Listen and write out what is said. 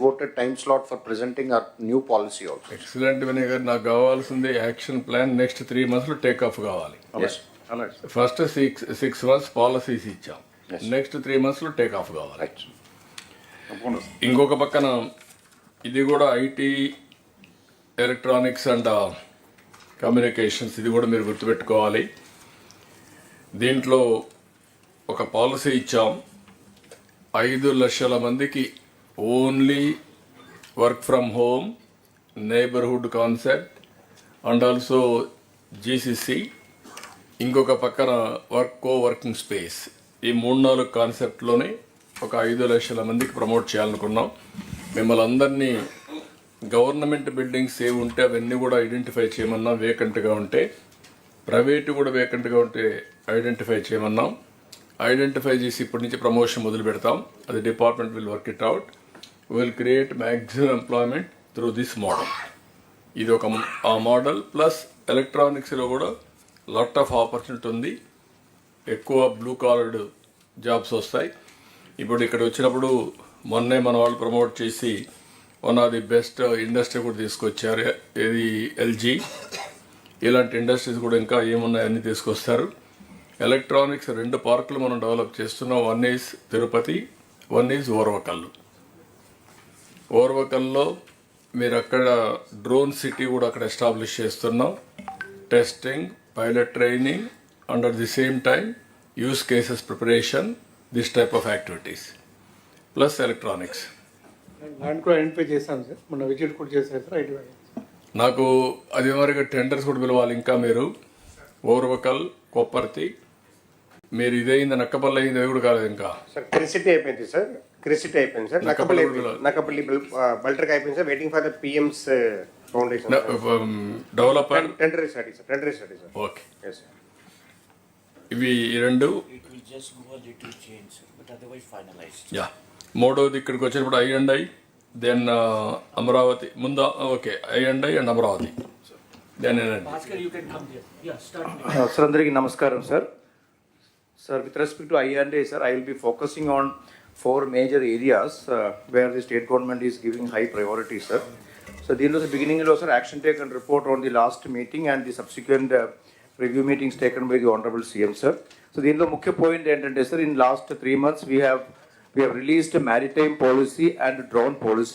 devoted time slot for presenting our new policy also. Excellent Vinay నాకు కావాల్సింది action plan next three మంత్స్లో take off కావాలి Yes. Alright. First six six months policies ఇచ్చాం. Next three మంత్స్లో take off కావాలి Right. తప్పకుండా. ఇంకొక పక్కన ఇది కూడా ఐటీ ఎలక్ట్రానిక్స్ అండ్ కమ్యూనికేషన్స్ ఇది కూడా మీరు గుర్తుపెట్టుకోవాలి దీంట్లో ఒక పాలసీ ఇచ్చాం ఐదు లక్షల మందికి only work from home neighbourhood concept and also GCC ఇంకొక పక్కన వర్క్ కో వర్కింగ్ స్పేస్ ఈ మూడు నాలుగు కాన్సెప్ట్లోనే ఒక ఐదు లక్షల మందికి ప్రమోట్ చేయాలనుకున్నాం. మిమ్మల్ని అందరినీ గవర్నమెంట్ బిల్డింగ్స్ ఏవి ఉంటే అవన్నీ కూడా ఐడెంటిఫై చేయమన్నాం వేకెంట్గా ఉంటే. ప్రైవేటు కూడా వేకెంట్గా ఉంటే ఐడెంటిఫై చేయమన్నాం. ఐడెంటిఫై చేసి ఇప్పటి నుంచి ప్రమోషన్ మొదలు పెడతాం అది department will work it out will create maximum employment through this model ఇది ఒక ఆ మోడల్ ప్లస్ ఎలక్ట్రానిక్స్లో కూడా లాట్ ఆఫ్ ఆపర్చునిటీ ఉంది. ఎక్కువ బ్లూ కాలర్డ్ జాబ్స్ వస్తాయి. ఇప్పుడు ఇక్కడ వచ్చినప్పుడు మొన్నే మన వాళ్ళు ప్రమోట్ చేసి one of the best industry కూడా తీసుకొచ్చారు. ఇది ఎల్జీ ఇలాంటి ఇండస్ట్రీస్ కూడా ఇంకా ఏమున్నాయన్నీ తీసుకొస్తారు. ఎలక్ట్రానిక్స్ రెండు పార్కులు మనం డెవలప్ చేస్తున్నాం. One is Tirupati one is Orvakallu ఓర్వకల్లో మీరు అక్కడ డ్రోన్ సిటీ కూడా అక్కడ ఎస్టాబ్లిష్ చేస్తున్నాం. Testing pilot training under the same time use cases preparation this type of activities plus electronics land కూడా ఐడెంటిఫై చేశాను సార్. మొన్న విజిట్ కూడా చేశాను సార్ ఐటీ నాకు అది మరిగా టెండర్స్ కూడా పిలవాలి ఇంకా మీరు. ఓర్వకల్ కొప్పర్తి మీరు ఇదైంది నక్కపల్లి అయింది అది కూడా కాలేదు ఇంకా. సార్ క్రిసిటీ అయిపోయింది సార్. క్రిసిటీ అయిపోయింది సార్ నక్కపల్లి అయిపోయింది నక్కపల్లి బల్టర్కి అయిపోయింది sir waiting for the PMS foundation developer టెండరీ study sir టెండరీ study sir okay yes sir ఇవి ఈ రెండు It will just go a little change, but otherwise finalized. Yeah మూడోది ఇక్కడికి వచ్చినప్పుడు I and I then Amaravati ముందు okay I and I and Amaravati then energy Bhaskar, you can come there. Yeah, start. Uh, sir అందరికీ నమస్కారం sir sir with respect to ఐఎన్డే sir I will be focusing on four major areas uh, where the state government is giving high priority, sir. So the beginning also action taken report on the last meeting and the subsequent uh, review meetings taken by the Honorable CM, sir. So the Mukhya point and sir, in last three months we have we have released a maritime policy and drone policy.